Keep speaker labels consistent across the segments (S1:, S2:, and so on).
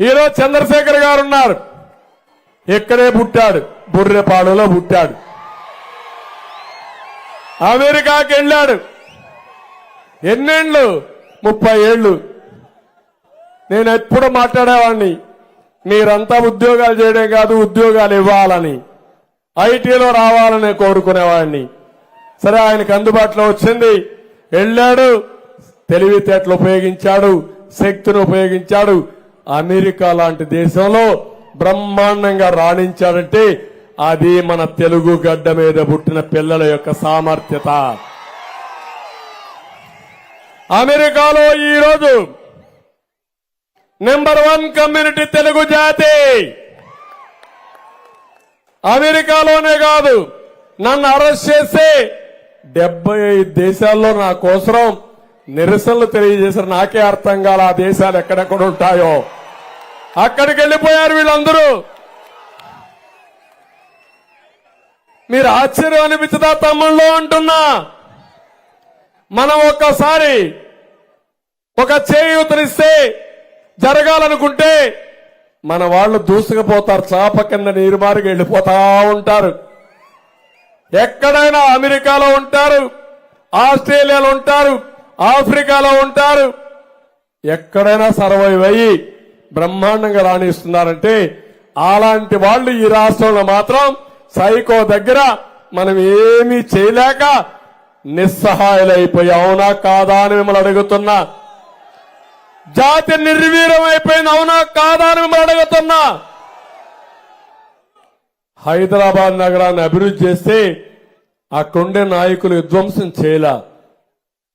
S1: ఈరోజు చంద్రశేఖర్ గారు ఉన్నారు. ఇక్కడే పుట్టాడు. బుర్రెపాడులో పుట్టాడు. అమెరికాకి వెళ్ళాడు. ఎన్నేళ్ళు? ముప్పై ఏళ్ళు. నేను ఎప్పుడు మాట్లాడేవాడిని మీరంతా ఉద్యోగాలు చేయడం కాదు ఉద్యోగాలు ఇవ్వాలని ఐటీలో రావాలని కోరుకునేవాడిని. సరే ఆయనకు అందుబాటులో వచ్చింది. వెళ్ళాడు. తెలివితేటలు ఉపయోగించాడు. శక్తిని ఉపయోగించాడు. అమెరికా లాంటి దేశంలో బ్రహ్మాండంగా రాణించాడంటే అది మన తెలుగు గడ్డ మీద పుట్టిన పిల్లల యొక్క సామర్థ్యత. అమెరికాలో ఈరోజు నెంబర్ వన్ కమ్యూనిటీ తెలుగు జాతి. అమెరికాలోనే కాదు నన్ను అరెస్ట్ చేస్తే డెబ్బై ఐదు దేశాల్లో నా కోసం నిరసనలు తెలియజేశారు. నాకే అర్థం కాల ఆ దేశాలు ఎక్కడెక్కడ ఉంటాయో. అక్కడికి వెళ్ళిపోయారు వీళ్ళందరూ. మీరు ఆశ్చర్యం అనిపించదా తమ్ముళ్ళు అంటున్నా. మనం ఒక్కసారి ఒక చేయూతనిస్తే జరగాలనుకుంటే మన వాళ్ళు దూసుకుపోతారు చాప కింద నీరు మారికి వెళ్ళిపోతా ఉంటారు. ఎక్కడైనా అమెరికాలో ఉంటారు ఆస్ట్రేలియాలో ఉంటారు ఆఫ్రికాలో ఉంటారు. ఎక్కడైనా సర్వైవ్ అయ్యి బ్రహ్మాండంగా రాణిస్తున్నారంటే అలాంటి వాళ్ళు ఈ రాష్ట్రంలో మాత్రం సైకో దగ్గర మనం ఏమీ చేయలేక నిస్సహాయులైపోయి. అవునా కాదా అని మిమ్మల్ని అడుగుతున్నా. జాతి నిర్వీర్యం అయిపోయింది అవునా కాదా అని మిమ్మల్ని అడుగుతున్నా. హైదరాబాద్ నగరాన్ని అభివృద్ధి చేస్తే అక్కడుండే నాయకులు విధ్వంసం చేయలా.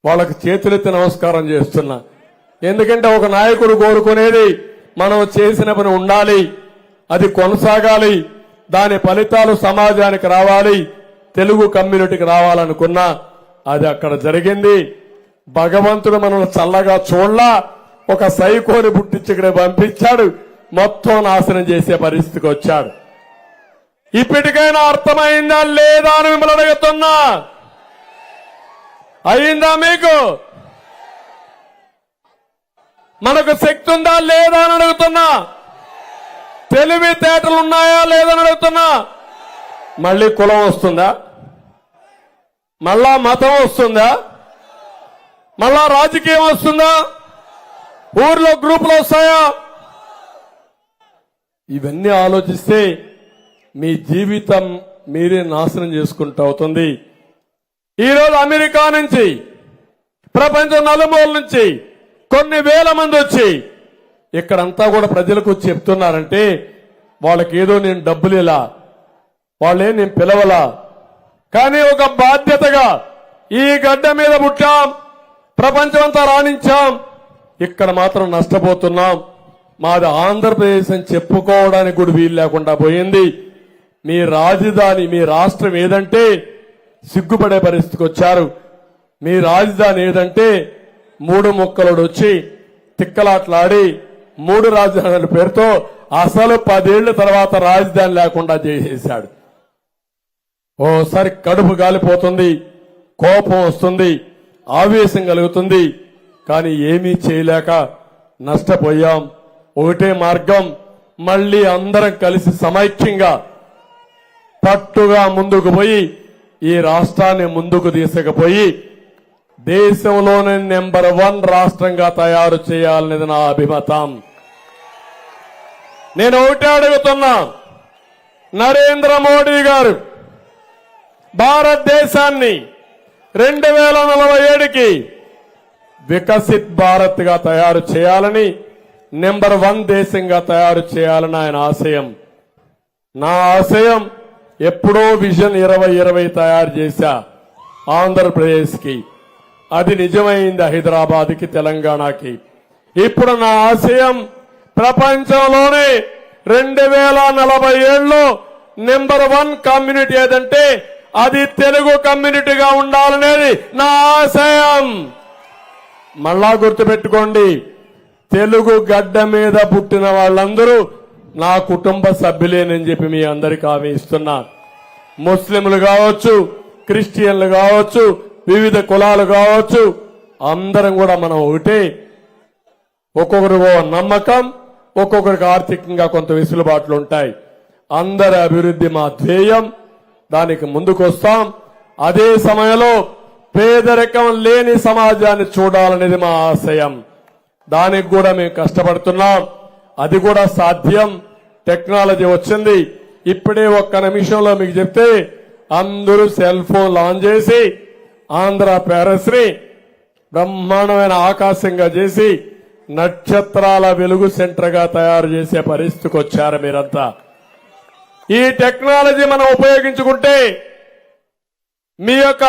S1: వాళ్ళకి చేతులెత్తి నమస్కారం చేస్తున్నా. ఎందుకంటే ఒక నాయకుడు కోరుకునేది మనం చేసిన పని ఉండాలి అది కొనసాగాలి దాని ఫలితాలు సమాజానికి రావాలి తెలుగు కమ్యూనిటీకి రావాలనుకున్నా అది అక్కడ జరిగింది. భగవంతుడు మనల్ని చల్లగా చూడలా ఒక సైకోని పుట్టించి ఇక్కడ పంపించాడు మొత్తం నాశనం చేసే పరిస్థితికి వచ్చాడు. ఇప్పటికైనా అర్థమైందా లేదా అని మిమ్మల్ని అడుగుతున్నా. అయిందా మీకు? మనకు శక్తి ఉందా లేదా అని అడుగుతున్నా. తెలివితేటలు ఉన్నాయా లేదని అడుగుతున్నా. మళ్ళీ కులం వస్తుందా? మళ్ళా మతం వస్తుందా? మళ్ళా రాజకీయం వస్తుందా? ఊర్లో గ్రూపులు వస్తాయా? ఇవన్నీ ఆలోచిస్తే మీ జీవితం మీరే నాశనం చేసుకుంటూ అవుతుంది. ఈరోజు అమెరికా నుంచి ప్రపంచం నలుమూల నుంచి కొన్ని వేల మంది వచ్చి ఇక్కడంతా కూడా ప్రజలకు చెప్తున్నారంటే వాళ్ళకి ఏదో నేను డబ్బులు ఇలా వాళ్ళే నేను పిలవలా. కానీ ఒక బాధ్యతగా ఈ గడ్డ మీద పుట్టాం ప్రపంచమంతా రాణించాం ఇక్కడ మాత్రం నష్టపోతున్నాం. మాది ఆంధ్రప్రదేశ్ అని చెప్పుకోవడానికి కూడా వీలు లేకుండా పోయింది. మీ రాజధాని మీ రాష్ట్రం ఏదంటే సిగ్గుపడే పరిస్థితికి వచ్చారు. మీ రాజధాని ఏదంటే మూడు మొక్కలుడు వచ్చి తిక్కలాట్లాడి మూడు రాజధానుల పేరుతో అసలు పదేళ్ళ తర్వాత రాజధాని లేకుండా చేసేశాడు. ఓసారి కడుపు గాలిపోతుంది కోపం వస్తుంది ఆవేశం కలుగుతుంది. కానీ ఏమీ చేయలేక నష్టపోయాం. ఒకటే మార్గం మళ్ళీ అందరం కలిసి సమైక్యంగా పట్టుగా ముందుకు పోయి ఈ రాష్ట్రాన్ని ముందుకు తీసుకుపోయి దేశంలోనే నెంబర్ వన్ రాష్ట్రంగా తయారు చేయాలనేది నా అభిమతం. నేను ఒకటే అడుగుతున్నా. నరేంద్ర మోడీ గారు భారతదేశాన్ని రెండు వేల నలభై ఏడుకి వికసిత్ భారత్గా తయారు చేయాలని నెంబర్ వన్ దేశంగా తయారు చేయాలని ఆయన ఆశయం. నా ఆశయం ఎప్పుడో విజన్ ఇరవై ఇరవై తయారు చేశా ఆంధ్రప్రదేశ్కి. అది నిజమైంది హైదరాబాద్కి తెలంగాణకి? ఇప్పుడు నా ఆశయం ప్రపంచంలోనే రెండు వేల నలభై ఏళ్ళలో నెంబర్ వన్ కమ్యూనిటీ ఏదంటే అది తెలుగు కమ్యూనిటీగా ఉండాలనేది నా ఆశయం. మళ్ళా గుర్తుపెట్టుకోండి తెలుగు గడ్డ మీద పుట్టిన వాళ్ళందరూ నా కుటుంబ సభ్యులేనని చెప్పి మీ అందరికి హామీ ఇస్తున్నా. ముస్లింలు కావచ్చు క్రిస్టియన్లు కావచ్చు వివిధ కులాలు కావచ్చు అందరం కూడా మనం ఒకటే. ఒక్కొక్కరు ఓ నమ్మకం ఒక్కొక్కరికి ఆర్థికంగా కొంత వెసులుబాట్లు ఉంటాయి. అందరి అభివృద్ధి మా ధ్యేయం. దానికి ముందుకొస్తాం. అదే సమయంలో పేదరికం లేని సమాజాన్ని చూడాలనేది మా ఆశయం. దానికి కూడా మేము కష్టపడుతున్నాం. అది కూడా సాధ్యం. టెక్నాలజీ వచ్చింది. ఇప్పుడే ఒక్క నిమిషంలో మీకు చెప్తే అందరూ సెల్ ఫోన్ లాంచ్ చేసి ఆంధ్ర పేరస్ని బ్రహ్మాండమైన ఆకాశంగా చేసి నక్షత్రాల వెలుగు సెంటర్గా తయారు చేసే పరిస్థితికి వచ్చారు మీరంతా. ఈ టెక్నాలజీ మనం ఉపయోగించుకుంటే మీ యొక్క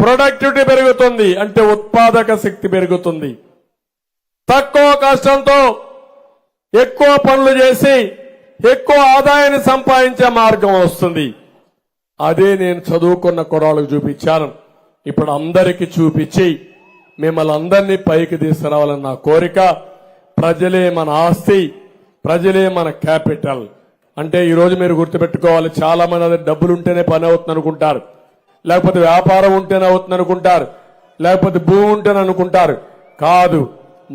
S1: ప్రొడక్టివిటీ పెరుగుతుంది అంటే ఉత్పాదక శక్తి పెరుగుతుంది. తక్కువ కష్టంతో ఎక్కువ పనులు చేసి ఎక్కువ ఆదాయాన్ని సంపాదించే మార్గం వస్తుంది. అదే నేను చదువుకున్న కుర్రాళ్ళకు చూపించాను. ఇప్పుడు అందరికీ చూపించి మిమ్మల్ని అందరినీ పైకి తీసుకురావాలని నా కోరిక. ప్రజలే మన ఆస్తి ప్రజలే మన క్యాపిటల్. అంటే ఈరోజు మీరు గుర్తుపెట్టుకోవాలి చాలా మంది అది డబ్బులు ఉంటేనే పని అవుతుంది అనుకుంటారు లేకపోతే వ్యాపారం ఉంటేనే అవుతుంది అనుకుంటారు లేకపోతే భూమి ఉంటేనే అనుకుంటారు. కాదు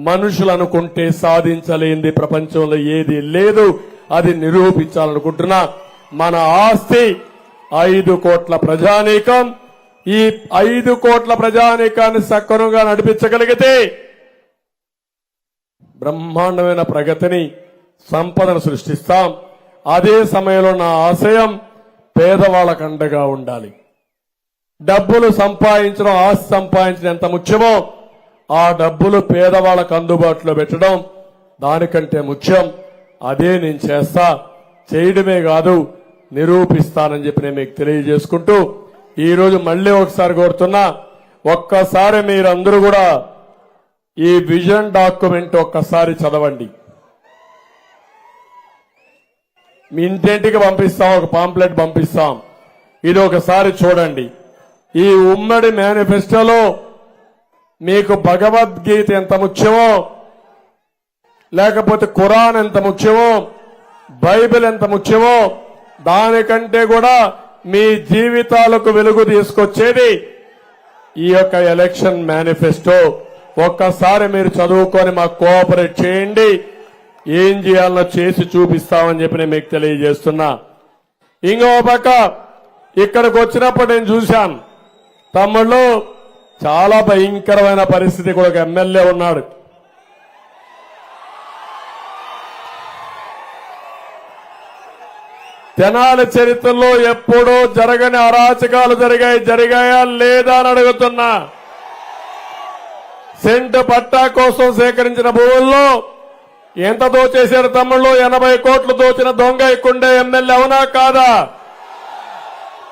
S1: మనుషులు అనుకుంటే సాధించలేంది ప్రపంచంలో ఏది లేదు అది నిరూపించాలనుకుంటున్నా. మన ఆస్తి ఐదు కోట్ల ప్రజానీకం ఈ ఐదు కోట్ల ప్రజానీకాన్ని సక్రమంగా నడిపించగలిగితే బ్రహ్మాండమైన ప్రగతిని సంపదను సృష్టిస్తాం. అదే సమయంలో నా ఆశయం పేదవాళ్ళకు అండగా ఉండాలి. డబ్బులు సంపాదించడం ఆస్తి సంపాదించడం ఎంత ముఖ్యమో ఆ డబ్బులు పేదవాళ్ళకు అందుబాటులో పెట్టడం దానికంటే ముఖ్యం. అదే నేను చేస్తా చేయడమే కాదు నిరూపిస్తానని చెప్పి నేను మీకు తెలియజేసుకుంటూ ఈరోజు మళ్ళీ ఒకసారి కోరుతున్నా ఒక్కసారి మీరందరూ కూడా ఈ విజన్ డాక్యుమెంట్ ఒక్కసారి చదవండి. మీ ఇంటింటికి పంపిస్తాం ఒక పాంప్లెట్ పంపిస్తాం. ఇది ఒకసారి చూడండి. ఈ ఉమ్మడి మేనిఫెస్టోలో మీకు భగవద్గీత ఎంత ముఖ్యమో లేకపోతే ఖురాన్ ఎంత ముఖ్యమో బైబిల్ ఎంత ముఖ్యమో దానికంటే కూడా మీ జీవితాలకు వెలుగు తీసుకొచ్చేది ఈ యొక్క ఎలక్షన్ మేనిఫెస్టో. ఒక్కసారి మీరు చదువుకొని మాకు కోఆపరేట్ చేయండి. ఏం చేయాలో చేసి చూపిస్తామని చెప్పి నేను మీకు తెలియజేస్తున్నా. ఇంకో పక్క ఇక్కడికి వచ్చినప్పుడు నేను చూశాను. తమ్ముళ్ళు చాలా భయంకరమైన పరిస్థితి కూడా ఒక ఎమ్మెల్యే ఉన్నాడు. తెనాలి చరిత్రలో ఎప్పుడూ జరగని అరాచకాలు జరిగాయి జరిగాయా లేదా అని అడుగుతున్నా. సెంట్ పట్టా కోసం సేకరించిన భూముల్లో ఎంత దోచేశారు తమ్ముళ్ళు? ఎనభై కోట్లు దోచిన దొంగ ఇక్కడే ఎమ్మెల్యే అవునా కాదా?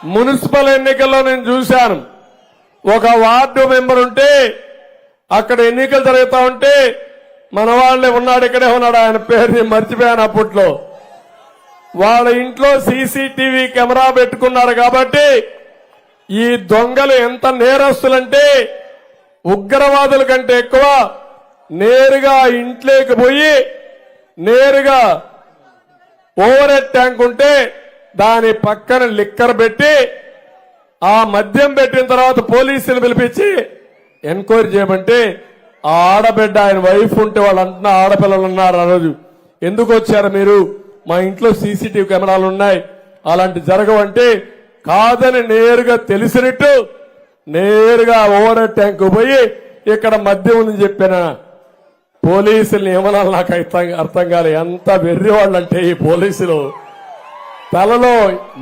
S1: మున్సిపల్ ఎన్నికల్లో నేను చూశాను. ఒక వార్డు మెంబర్ ఉంటే అక్కడ ఎన్నికలు జరుగుతా ఉంటే మన వాళ్ళే ఉన్నాడు ఇక్కడే ఉన్నాడు ఆయన పేరు మర్చిపోయాను అప్పట్లో. వాళ్ళ ఇంట్లో సీసీటీవీ కెమెరా పెట్టుకున్నారు కాబట్టి ఈ దొంగలు ఎంత నేరస్తులంటే ఉగ్రవాదుల కంటే ఎక్కువ నేరుగా ఇంట్లోకి పోయి నేరుగా ఓవర్ హెడ్ ట్యాంక్ ఉంటే దాని పక్కన లిక్కర్ పెట్టి ఆ మద్యం పెట్టిన తర్వాత పోలీసులు పిలిపించి ఎంక్వైరీ చేయమంటే ఆ ఆడబిడ్డ ఆయన వైఫ్ ఉంటే వాళ్ళు అంటున్న ఆడపిల్లలు ఉన్నారు ఆ రోజు. ఎందుకు వచ్చారు మీరు? మా ఇంట్లో సీసీటీవీ కెమెరాలు ఉన్నాయి. అలాంటి జరగవంటే కాదని నేరుగా తెలిసినట్టు నేరుగా ఓవర్ ట్యాంక్ పోయి ఇక్కడ మద్యం ఉందని చెప్పిన పోలీసుల్ని ఏమనాలి నాకు అర్థం అర్థం కాలే. ఎంత వెర్రి వాళ్ళంటే ఈ పోలీసులు. తలలో